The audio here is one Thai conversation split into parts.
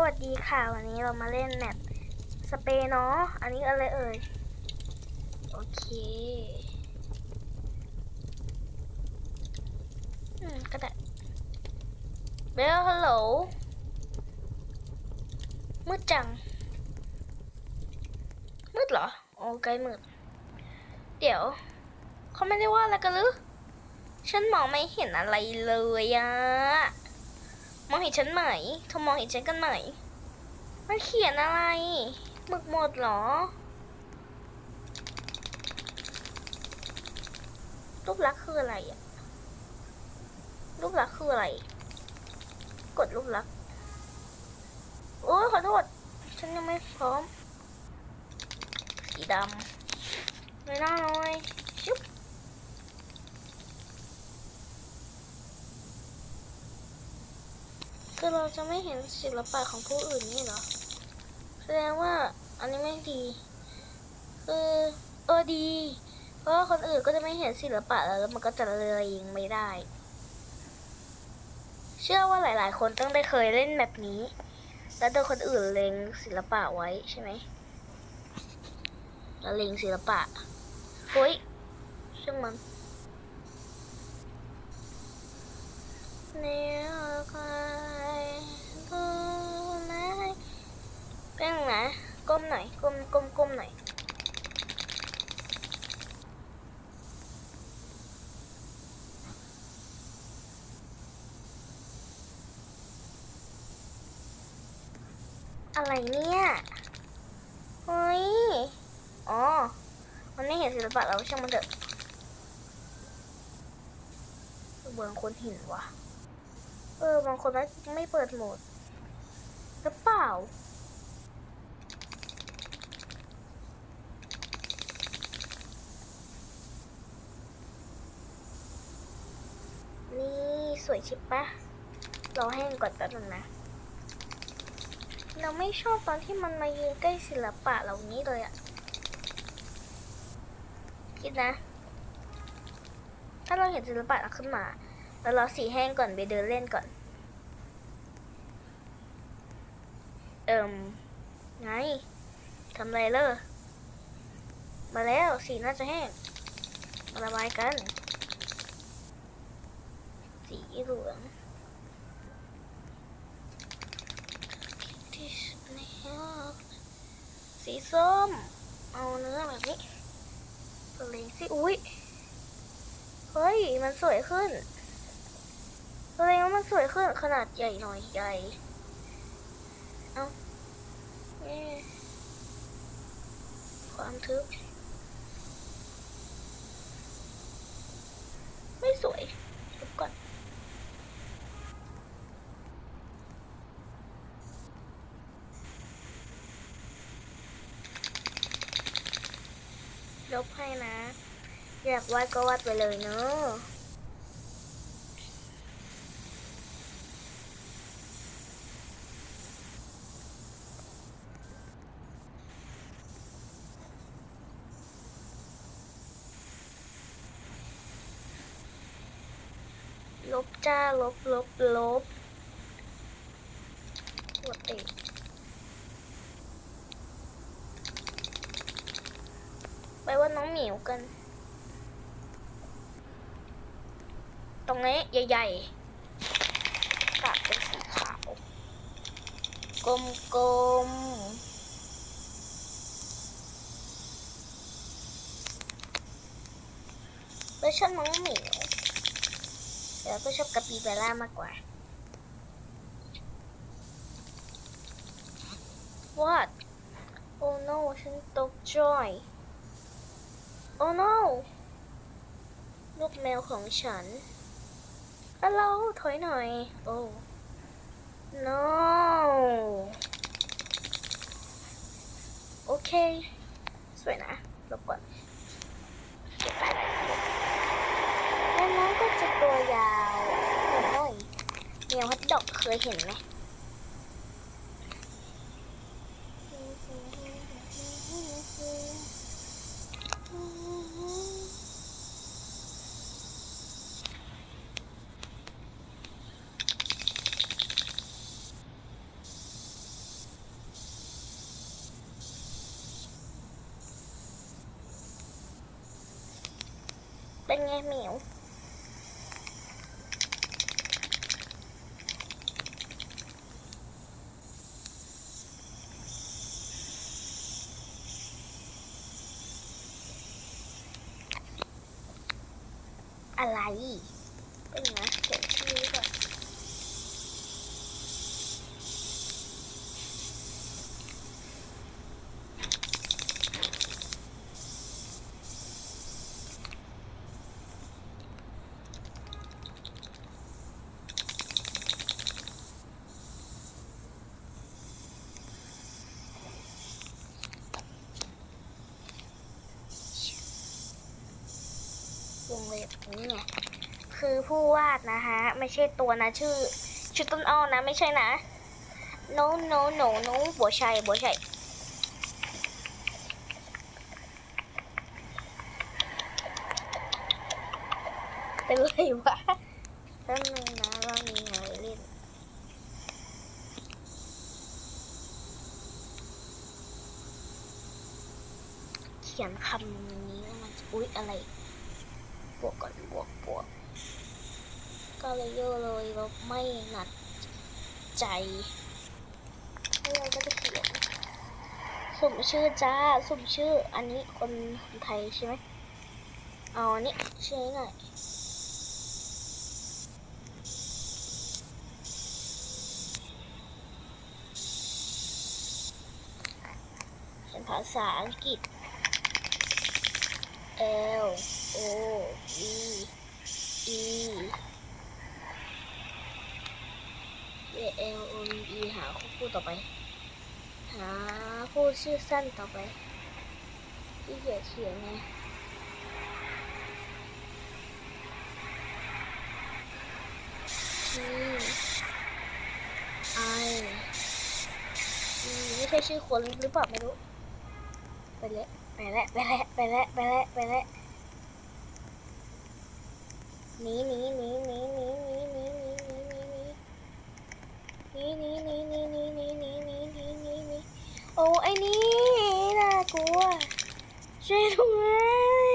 วัสดีค่ะ วันนี้เรามาเล่นแมปสเปนเนาะอันนี้อะไรเอ่ย โอเคอืมก็ได้เบลฮัลโหลมืดจัง มืดเหรอ โอ้ใกลมืด เดี๋ยว เขาไม่ได้ว่าอะไรกันหรือ ฉันมองไม่เห็นอะไรเลยอะ มองเห็นฉันไหมเธอมองเห็นฉันกันไหม มันเขียนอะไรหมึกหมดเหรอรูปลักษณ์คืออะไรอะรูปลักษณ์คืออะไร กดรูปลักษณ์โอ้ยขอโทษ ฉันยังไม่พร้อม สีดำเลยหน้าน้อยชุบ คือเราจะไม่เห็นศิลปะของผู้อื่นนี่เหรอ แสดงว่าอันนี้ไม่ดี คือเออดี เพราะคนอื่นก็จะไม่เห็นศิลปะแล้วมันก็จะเลยยิงไม่ได้ เชื่อว่าหลาย ๆ คนต้องได้เคยเล่นแบบนี้ แล้วโดนคนอื่นเล็งศิลปะไว้ใช่ไหมแล้วเล็งศิลปะเฮ้ยช่างมันเนี่ยใคร เป็นไงก้มหน่อยก้มก้มก้มหน่อยอะไรเนี่ยเฮ้ยอ๋อ มันไม่เห็นศิลปะแล้วช่างมันเถอะเบืองคนหินวะเออบางคนไม่ไม่เปิดโหมดหรือเปล่า นี่ สวยชิบปะรอให้มันก่อนแป๊บนึงนะ เราไม่ชอบตอนที่มันมายืนใกล้ศิลปะเหล่านี้เลยอะคิดนะ ถ้าเราเห็นศิลปะขึ้นมา แล้วเราสีแห้งก่อนไปเดินเล่นก่อน เอิมไงทำไรเลอมาแล้วสีน่าจะแห้งมาระบายกัน สีเหลืองที่แล้วสีส้ม เอาเนื้อแบบนี้เล็กสิ อุ้ย เฮ้ย มันสวยขึ้นเล็กมันสวยขึ้นขนาดใหญ่หน่อยใหญ่ เอาความทึบ ไม่สวยทุบก่อน ลบให้ นะ อยากวาดก็วาดไปเลยเนอะลบจ้าลบลบลบกดติ ดไปว่าน้องหมิวกัน ตรงนี้ใหญ่ๆกาบเป็นสีขาว กลมๆแล้วชอบน้องหมิวเดี๋ยวก็ชอบกระปีเบล่ามากกว่า What Oh no ฉันตกใจ Oh no ลูกแมวของฉันฮัลโหลถอยหน่อย โอ้ no โอเค สวยนะลบก่อนแล้วน้องก็จะตัวยาวโอ้ยแมวฮัดดอกเคยเห็นไหม É meu. Olha lá aí. ผู้วาดนะฮะ ไม่ใช่ตัวนะ ชื่อ ชื่อต้นอ้อนะ ไม่ใช่นะ no no no no บัวชัยบัวชัยเป็นไรวะแป๊บนึงนะว่ามีอะไรเล่นเขียนคำนี้มันอุ๊ยอะไรบวกก่อน ก็เลยเยอะเลยเราไม่หนักใจแล้เราก็จะเขียนสุ่มชื่อจ้าสุ่มชื่ออันนี้คนคนไทยใช่ไหมเอาอันนี้ชื่อหน่อยเป็นภาษาอังกฤษ L O E E คู่ต่อไป หาพูดชื่อสั้นต่อไป ที่เกียเขียนไงทีไอไม่ใช่ชื่อคนหรือเปล่าไม่รู้ ไปแล้วไปแล้วไปแล้วไปแล้วไปแล้วไปแล้วหนีหนีหนีหนีหนี นี่นี่นี่นี่นี่นี่นี่นี่นี่นี่นีโอ้ไอ้นี่น่ากลัวช่วยด้วย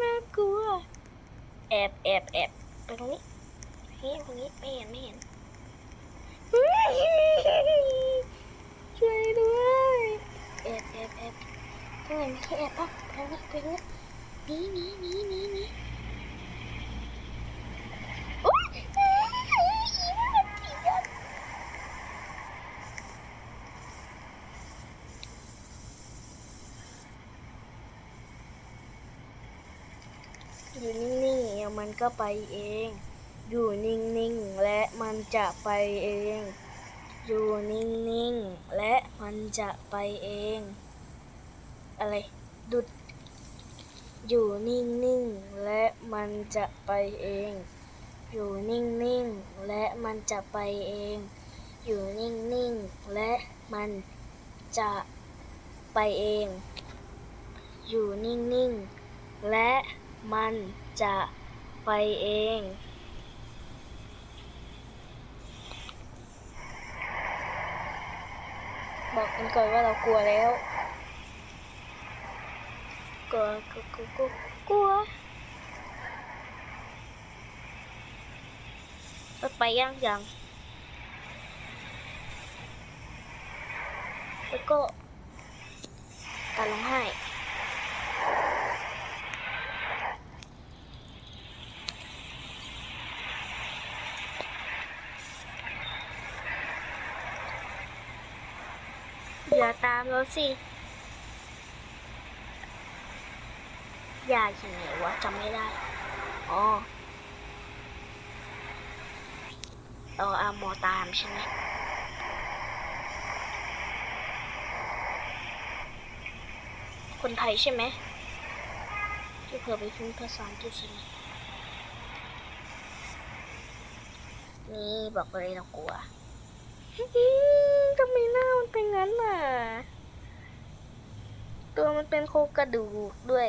น่ากลัว แอบแอบแอบไปตรงนี้เฮ้ยตรงนี้ไม่เห็นไม่เห็นช่วยด้วยแอบแอบแอบตรงไหนไม่ใช่แอบอะไปตรงนี้ไปตรงนี้ หนีหนีหนีหนีหนีโอ๊ยเอีมันผีอะอยู่นิ่งๆเดี๋ยวมันก็ไปเอง อยู่นิ่งๆและมันจะไปเอง อยู่นิ่งๆและมันจะไปเอง อะไรดุด อยู่นิ่งๆ และมันจะไปเอง อยู่นิ่งๆ และมันจะไปเอง อยู่นิ่งๆ และมันจะไปเอง อยู่นิ่งๆ และมันจะไปเอง บอกกันก่อนว่าเรากลัวแล้ว cua cua cua cua cua Terbayang cô, Teko Tolong hai Giờ tạm rồi xin. ยาองไห้อย่าตามเราสิอย่าอย่างไหนวะจำไม่ได้ อ๋อเอออาโมตามใช่ไหมคนไทยใช่ไหมที่เผื่อไปพิมพ์ภาษาอังกฤษใช่ไหมนี่บอกเลยเรากลัวทำไมหน้ามันเป็นงั้นน่ะ ตัวมันเป็นโครงกระดูกด้วย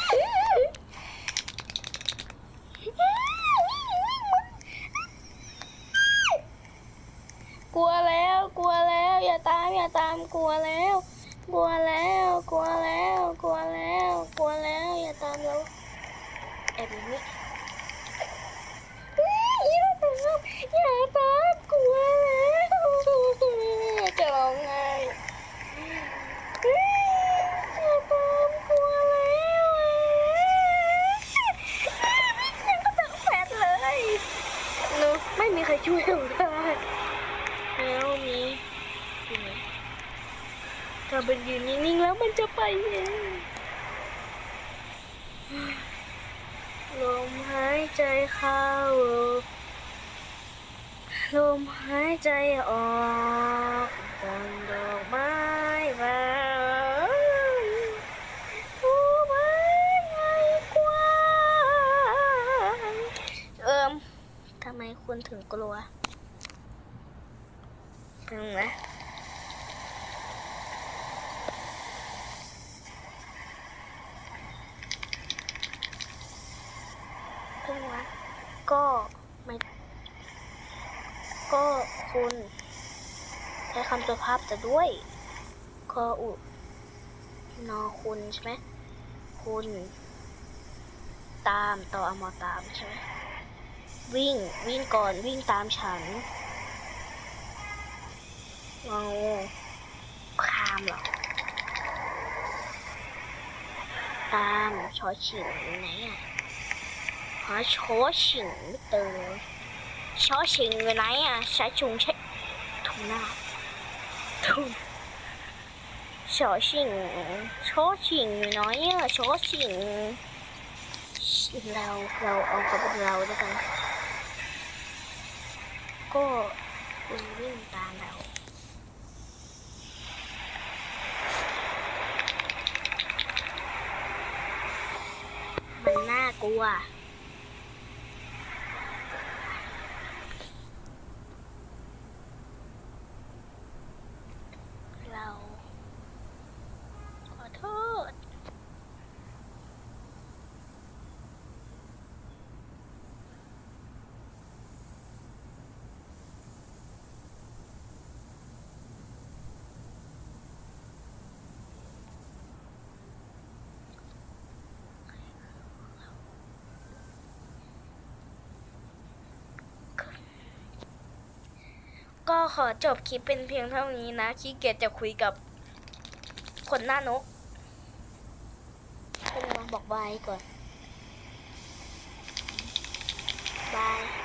กลัวแล้ว กลัวแล้ว อย่าตาม อย่าตาม กลัวแล้ว กลัวแล้ว กลัวแล้ว กลัวแล้ว กลัวแล้ว อย่าตามเราแอบอย่างนี้อย่าตามอย่าตามกลัวแล้วจะร้องไห้อย่าตามกลัวแล้วยังก็ตักแฟดเลยเนอะไม่มีใคร ช่วยเราได้แล้วมีอยู่ไหนถ้าเป็นยืนนิ่งๆแล้วมันจะไปเองลมหายใจเข้าลมหายใจออกดังดอกไม้บานผู้ไม้ใหญ่กว้างเอิมทำไมคุณ ถึงกลัวถึงไหมถึงไหมก็ไม่ก็คุณใช้คำสุภาพจะด้วยคออุนอคุณใช่ไหมคุณ ตามต่ออมอตามใช่ไหม วิ่งวิ่งก่อนวิ่งตามฉันงองูคามเหรอ ตามชอฉิงอยู่ไหนอะหาชอฉิงไม่เจอชอฉิงอยู่ไหนอะใช้ชุงใช้ถุงหน้าถุงชอฉิงชอฉิงอยู่ไหนอะชอฉิงเราเราเอากับเราด้วยกัน ก็วิ่งตามเรามันน่ากลัว เรา ขอโทษ ก็ขอจบคลิปเป็นเพียงเท่านี้นะขี้เกียจจะคุยกับคนหน้านกก็เลยมาบอกบายก่อนบาย